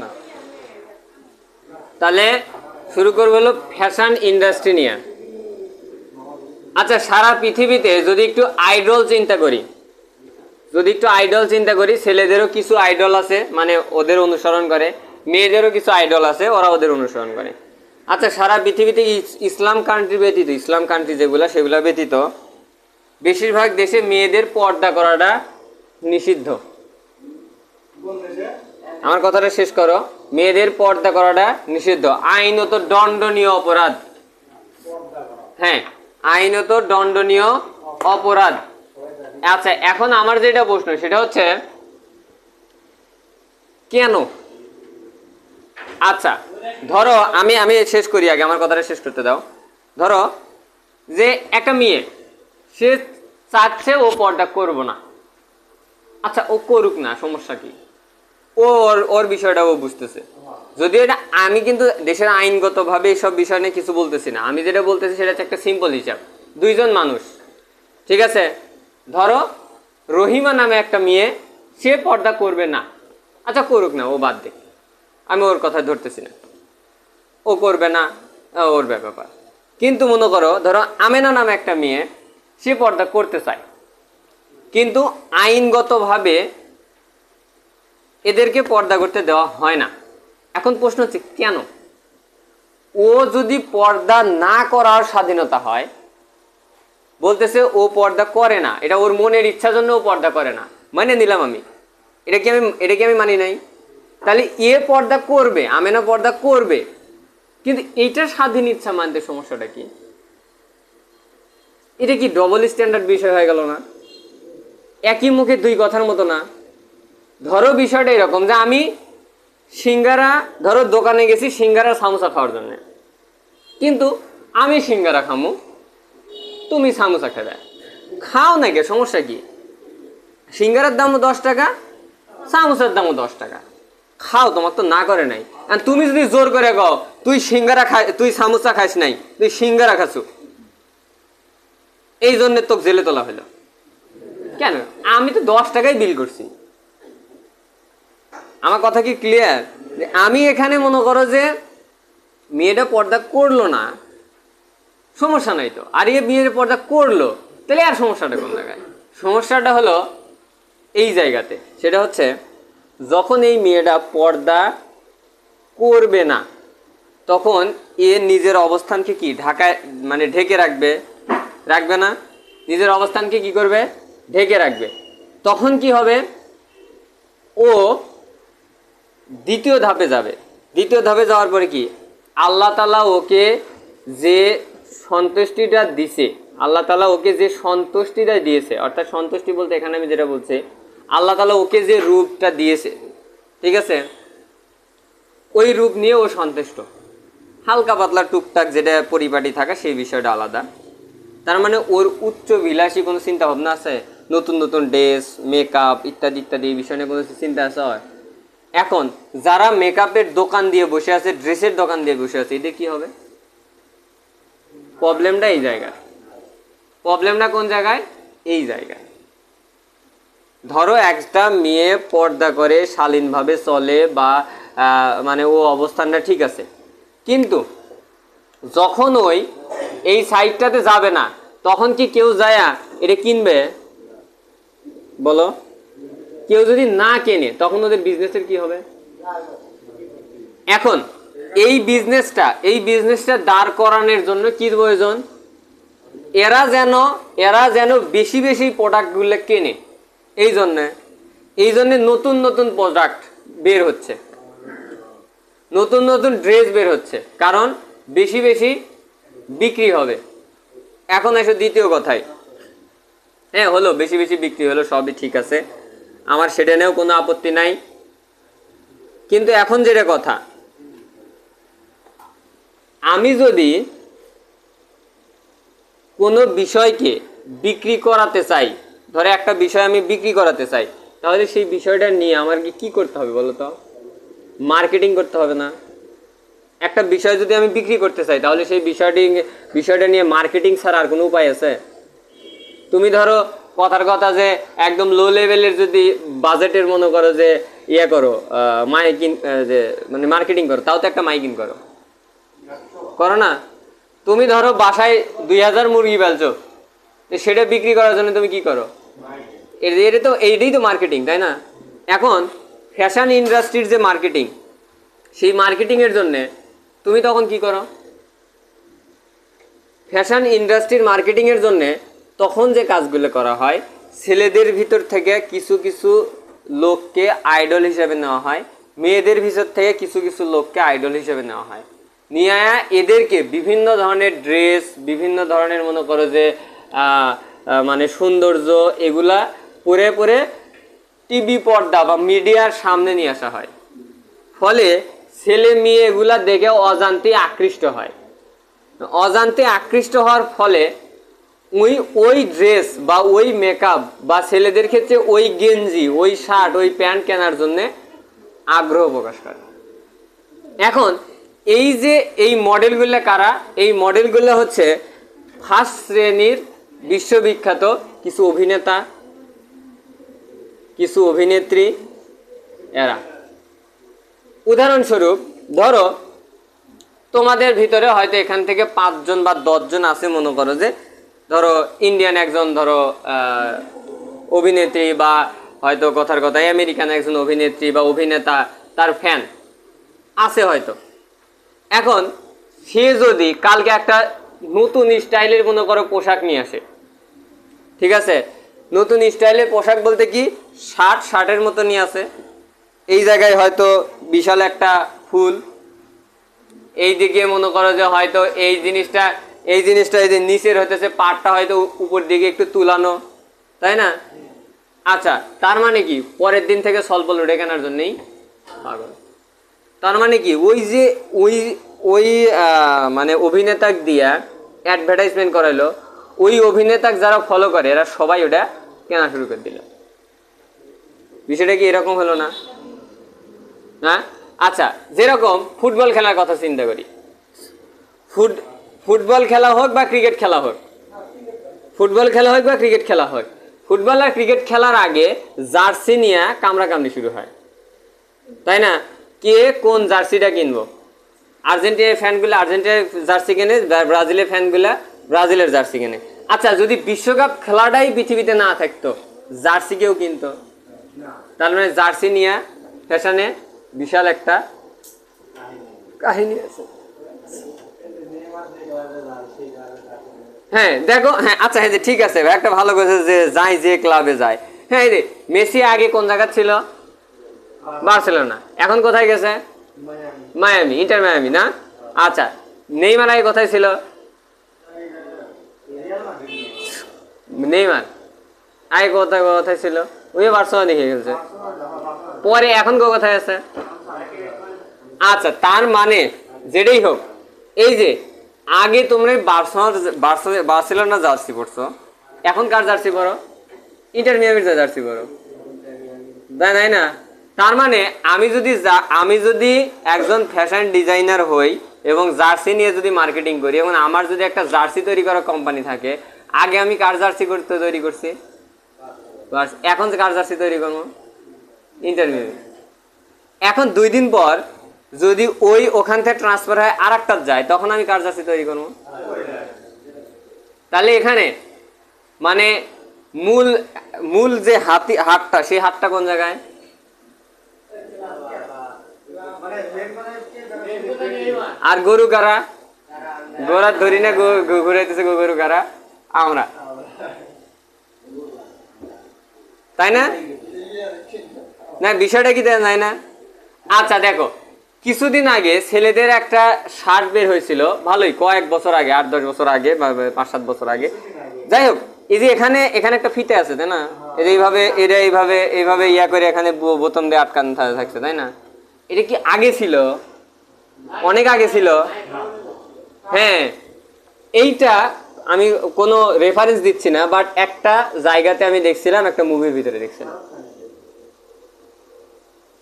না। তাহলে শুরু করব হলো ফ্যাশন ইন্ডাস্ট্রি নিয়ে। আচ্ছা সারা পৃথিবীতে যদি একটু আইডল চিন্তা করি, যদি একটু আইডল চিন্তা করি, ছেলেদেরও কিছু আইডল আছে মানে ওদের অনুসরণ করে, মেয়েদেরও কিছু আইডল আছে, ওরা ওদের অনুসরণ করে। আচ্ছা সারা পৃথিবীতে ইসলাম কান্ট্রি ব্যতীত, ইসলাম কান্ট্রি যেগুলো, সেগুলো ব্যতীত, বেশিরভাগ দেশে মেয়েদের পর্দা করাটা নিষিদ্ধ। আমার কথাটা শেষ করো। মেয়েদের পর্দা করাটা নিষিদ্ধ। আইনত দণ্ডনীয় অপরাধ। হ্যাঁ আইনত দণ্ডনীয় অপরাধ। আচ্ছা এখন আমার যেটা প্রশ্ন, সেটা হচ্ছে, কেন? আচ্ছা ধরো আমি আমি শেষ করি আগে, আমার কথাটা শেষ করতে দাও। ধরো যে একটা মেয়ে, সে চাচ্ছে ও পর্দা করব না। আচ্ছা ও করুক না, সমস্যা কি? ও ওর ওর বিষয়টা ও বুঝতেছে। যদি এটা আমি কিন্তু দেশের আইনগতভাবে এইসব বিষয় নিয়ে কিছু বলতেছি না। আমি যেটা বলতেছি সেটা হচ্ছে একটা সিম্পল হিসাব। দুইজন মানুষ, ঠিক আছে? ধরো, রহিমা নামে একটা মেয়ে, সে পর্দা করবে না। আচ্ছা করুক না, ও বাদ দে। আমি ওর কথা ধরতেছি না। ও করবে না ওর ব্যাপার। কিন্তু মনে করো, ধরো, আমেনা নামে একটা মেয়ে, সে পর্দা করতে চায়। কিন্তু আইনগতভাবে এদেরকে পর্দা করতে দেওয়া হয় না। এখন প্রশ্ন হচ্ছে, কেন? ও যদি পর্দা না করার স্বাধীনতা হয়, বলতেছে ও পর্দা করে না, এটা ওর মনের ইচ্ছার জন্য ও পর্দা করে না। মানে নিলাম আমি। এটা কি আমি, এটা কি আমি মানি নাই? তাহলে এ পর্দা করবে, আমেনা পর্দা করবে। কিন্তু এইটার স্বাধীন ইচ্ছা মানতে সমস্যাটা কি? এটা কি ডবল স্ট্যান্ডার্ড বিষয় হয়ে গেল না? একই মুখে দুই কথার মতো না? ধরো বিষয়টা এরকম যে আমি সিঙ্গারা, ধরো দোকানে গেছি সিঙ্গারা সামোসা খাওয়ার জন্য। কিন্তু আমি সিঙ্গারা খামু, তুমি সামোসা খেলে। খাও না সমস্যা কি? সিঙ্গারার দামও দশ টাকা, সামোসার দামও দশ টাকা। খাও, তোমার তো না করে নাই। আর তুমি যদি জোর করে গাও তুই সিঙ্গারা খাই, তুই সামোসা খাইস নাই, তুই সিঙ্গারা খাসু। এই জন্য তোকে জেলে তোলা হলো। কেন? আমি তো দশ টাকাই বিল করছি। আমার কথা কি ক্লিয়ার যে আমি এখানে মনে করো যে মেয়েটা পর্দা করল না, সমস্যা নাই তো। আর এ বিয়ের পর্দা করল, তাহলে আর সমস্যাটা কোন জায়গায়? সমস্যাটা হলো এই জায়গাতে। সেটা হচ্ছে, যখন এই মেয়েটা পর্দা করবে না, তখন এ নিজের অবস্থানকে কি ঢাকায় মানে ঢেকে রাখবে? রাখবে না। নিজের অবস্থানকে কি করবে? ঢেকে রাখবে। তখন কি হবে? ও দ্বিতীয় ধাপে যাবে। দ্বিতীয় ধাপে যাওয়ার পরে কি? আল্লাহ তালা ওকে যে সন্তুষ্টিটা দিছে, আল্লাহ তালা ওকে যে সন্তুষ্টিটা দিয়েছে, অর্থাৎ সন্তুষ্টি বলতে এখানে আমি যেটা বলছি, আল্লাহ তালা ওকে যে রূপটা দিয়েছে, ঠিক আছে? ওই রূপ নিয়ে ও সন্তুষ্ট। হালকা পাতলা টুকটাক যেটা পরিপাটি থাকা সেই বিষয়টা আলাদা। তার মানে ওর উচ্চ বিলাসী কোনো চিন্তা ভাবনা আছে? নতুন নতুন ড্রেস মেকআপ ইত্যাদি ইত্যাদি, এই বিষয় নিয়ে কোনো চিন্তা আছে হয়? এখন, যারা মেকআপের দোকান দিয়ে বসে আছে ড্রেসের দোকান দিয়ে বসে আছে এদের কি হবে? প্রবলেমটা এই জায়গায়। প্রবলেমটা কোন জায়গায়? এই জায়গায়। ধরো একটা মেয়ে পর্দা করে, শালীনভাবে চলে বা মানে ও অবস্থানটা ঠিক আছে। কিন্তু যখন ওই, এই সাইডটাতে যাবে না, তখন কি কেউ যায় এটা কিনবে? বলো। কেউ যদি না কেনে, তখন ওদের বিজনেসের কি হবে? এখন, এই বিজনেসটা এই বিজনেসটা দাঁড় করানোর জন্য কি প্রয়োজন এরা যেন এরা যেন বেশি বেশি প্রোডাক্টগুলো কেনে। এই জন্যে এই জন্যে নতুন নতুন প্রোডাক্ট বের হচ্ছে। নতুন নতুন ড্রেস বের হচ্ছে, কারণ বেশি বেশি বিক্রি হবে। এখন এসে দ্বিতীয় কথায়। হ্যাঁ হলো, বেশি বেশি বিক্রি হলো, সবই ঠিক আছে। আমার সেটা নিয়েও কোনো আপত্তি নাই। কিন্তু এখন যেটা কথা, আমি যদি কোনো বিষয়কে বিক্রি করাতে চাই, ধরে একটা বিষয় আমি বিক্রি করাতে চাই, তাহলে সেই বিষয়টা নিয়ে আমার কি কি করতে হবে বলো তো? মার্কেটিং করতে হবে না। একটা বিষয় যদি আমি বিক্রি করতে চাই, তাহলে সেই বিষয়টি বিষয়টা নিয়ে মার্কেটিং ছাড়া আর কোনো উপায় আছে? তুমি ধরো কথার কথা যে একদম লো লেভেলের যদি বাজেটের মনে করো যে ইয়ে করো মাইকিং যে মানে মার্কেটিং করো, তাও তো একটা মাইকিং করো। করো না? তুমি ধরো বাসায় দুই হাজার মুরগি পালছো সেটা বিক্রি করার জন্য তুমি কি করো? এটা তো এইটাই তো মার্কেটিং তাই না? এখন ফ্যাশন ইন্ডাস্ট্রির যে মার্কেটিং সেই মার্কেটিংয়ের জন্যে তুমি তখন কি করো? ফ্যাশন ইন্ডাস্ট্রির মার্কেটিংয়ের জন্যে তখন যে কাজগুলো করা হয়, ছেলেদের ভিতর থেকে কিছু কিছু লোককে আইডল হিসেবে নেওয়া হয়, মেয়েদের ভিতর থেকে কিছু কিছু লোককে আইডল হিসেবে নেওয়া হয়। নিয়ে আয়া এদেরকে বিভিন্ন ধরনের ড্রেস বিভিন্ন ধরনের মনে করো যে মানে সৌন্দর্য, এগুলা পরে পরে টিভি পর্দা বা মিডিয়ার সামনে নিয়ে আসা হয়। ফলে ছেলে মেয়ে এগুলা দেখে অজান্তে আকৃষ্ট হয়। অজান্তে আকৃষ্ট হওয়ার ফলে ওই ওই ড্রেস বা ওই মেকআপ বা ছেলেদের ক্ষেত্রে ওই গেঞ্জি, ওই শার্ট ওই প্যান্ট কেনার জন্য আগ্রহ প্রকাশ করে। এখন, এই যে এই মডেলগুলো কারা? এই মডেলগুলো হচ্ছে ফার্স্ট শ্রেণির বিশ্ববিখ্যাত কিছু অভিনেতা, কিছু অভিনেত্রী এরা। উদাহরণস্বরূপ, ধরো, তোমাদের ভিতরে হয়তো এখান থেকে পাঁচজন বা দশজন আছে মনে করো যে ধরো ইন্ডিয়ান একজন ধরো অভিনেত্রী বা হয়তো কথার কথা আমেরিকান একজন অভিনেত্রী বা অভিনেতা, তার ফ্যান আছে হয়তো। এখন, সে যদি কালকে একটা নতুন স্টাইলের মনে করো পোশাক নিয়ে আসে, ঠিক আছে? নতুন স্টাইলের পোশাক বলতে কি? শার্ট, শার্টের মতো নিয়ে আসে। এই জায়গায় হয়তো বিশাল একটা ফুল। এই দিকে মনে করো যে হয়তো এই জিনিসটা এই জিনিসটা এই যে নিচের হইতেছে পাটটা হয়তো উপর দিকে একটু তুলানো, তাই না? আচ্ছা তার মানে কি? পরের দিন থেকে স্বল্প লোডে কেনার জন্যই? পাগল। তার মানে কি? ওই যে, ওই ওই মানে অভিনেতাক দিয়া অ্যাডভার্টাইজমেন্ট করাইলো, ওই অভিনেতাক যারা ফলো করে, এরা সবাই ওটা কেনা শুরু করে দিল। বিষয়টা কি এরকম হলো না? হ্যাঁ? আচ্ছা যেরকম ফুটবল খেলার কথা চিন্তা করি। ফুট ফুটবল খেলা হোক বা ক্রিকেট খেলা হোক, ফুটবল খেলা হোক বা ক্রিকেট খেলা হোক, ফুটবল আর ক্রিকেট খেলার আগে জার্সি নিয়ে কামড়াকামড়ি শুরু হয়। তাই না? কে কোন জার্সিটা কিনবো? আর্জেন্টিনার ফ্যানগুলো, আর্জেন্টিনার জার্সি কেনে ব্রাজিলের ফ্যানগুলো ব্রাজিলের জার্সি কেনে। আচ্ছা যদি বিশ্বকাপ খেলাটাই পৃথিবীতে না থাকতো, জার্সি কেউ কিনতো? তার মানে জার্সি নিয়ে ফ্যাশনে বিশাল একটা কাহিনী আছে। হ্যাঁ দেখো হ্যাঁ আচ্ছা হ্যাঁ ঠিক আছে, একটা ভালো কথা যে যাই যে ক্লাবে যায়। হ্যাঁ যে মেসি আগে কোন জায়গা ছিল? বার্সেলোনা। এখন কোথায় গেছে? মায়ামি, ইন্টার মায়ামি, না? আচ্ছা নেইমার আগে কোথায় ছিল? নেইমার। আগে কোথায় কোথায় ছিল? ওই বার্সেলোনা দেখে গেছে। পরে এখন কো কোথায় আছে? আচ্ছা তার মানে যেটাই হোক, এই যে আগে তোমরা বার্সেলোনা বার্সে- বার্সেলোনা জার্সি পড়ছো এখন কার জার্সি পরো? ইন্টার মিয়ামির জার্সি পরো। তাই নাই না? তার মানে আমি যদি আমি যদি একজন ফ্যাশন ডিজাইনার হই এবং জার্সি নিয়ে যদি মার্কেটিং করি, এবং আমার যদি একটা জার্সি তৈরি করা কোম্পানি থাকে, আগে আমি কার জার্সি করতে তৈরি করছি? এখন যে কার জার্সি তৈরি করব? ইন্টারভিউ এখন দুই দিন পর যদি ওই ওখান থেকে ট্রান্সফার হয় আর একটা যায়, তখন আমি কার জার্সি তৈরি করব? তাহলে এখানে মানে মূল মূল যে হাতি, হাটটা, সেই হাটটা কোন জায়গায়? আর গরু কারা? গোরা ধরি না ঘুরাইতেছে গরু কারা? আমরা। তাই না? না, বিষয়টা কি তাই না? আচ্ছা দেখো কিছুদিন আগে ছেলেদের একটা শার্ট বের হয়েছিল, ভালোই, কয়েক বছর আগে, আট, দশ বছর আগে পাঁচ, সাত বছর আগে। যাই হোক, এই যে এখানে এখানে একটা ফিতে আছে, তাই না? যে এইভাবে এটা এইভাবে এইভাবে ইয়া করে এখানে বোতাম দিয়ে আটকানো থাকছে, তাই না? এটা কি আগে ছিল? অনেক আগে ছিল? হ্যাঁ। এইটা আমি কোনো রেফারেন্স দিচ্ছি না বাট একটা জায়গাতে আমি দেখছিলাম, একটা মুভির ভিতরে দেখছিলাম।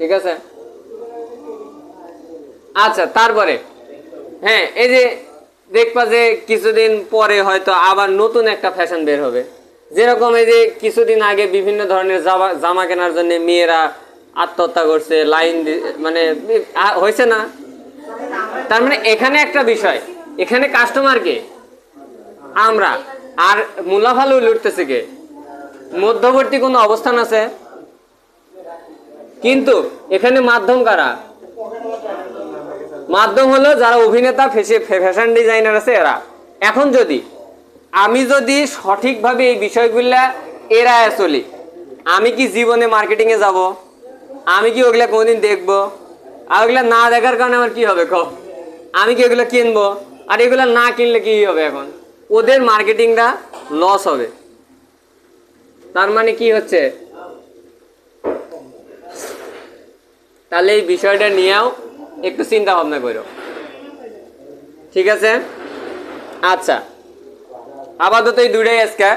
ঠিক আছে? আচ্ছা তারপরে। হ্যাঁ এই যে দেখবা যে কিছুদিন পরে হয়তো আবার নতুন একটা ফ্যাশন বের হবে। যেরকম এই যে কিছুদিন আগে বিভিন্ন ধরনের জামা জামা কেনার জন্য মেয়েরা আত্মহত্যা করছে, লাইন মানে হয়েছে না? তার মানে এখানে একটা বিষয়, এখানে কাস্টমারকে আমরা। আর মুনাফা লুটতেছে কে? মধ্যবর্তী কোনো অবস্থান আছে? কিন্তু এখানে মাধ্যম কারা? মাধ্যম হলো যারা অভিনেতা ফ্যাশন ডিজাইনার আছে এরা। এখন যদি আমি যদি সঠিকভাবে এই বিষয়গুলা এড়ায় চলি, আমি কি জীবনে মার্কেটিংয়ে যাব? আমি কি ওগুলা কোনোদিন দেখব? আর ওগুলা না দেখার কারণে আমার কি হবে ক? আমি কি ওগুলো কিনবো? আর এগুলো না কিনলে কি হবে এখন? ওদের মার্কেটিংটা লস হবে। তার মানে কি হচ্ছে? তাহলে এই বিষয়টা নিয়েও একটু চিন্তা ভাবনা করো। ঠিক আছে? আচ্ছা। আপাতত এই দুটাই আজকে।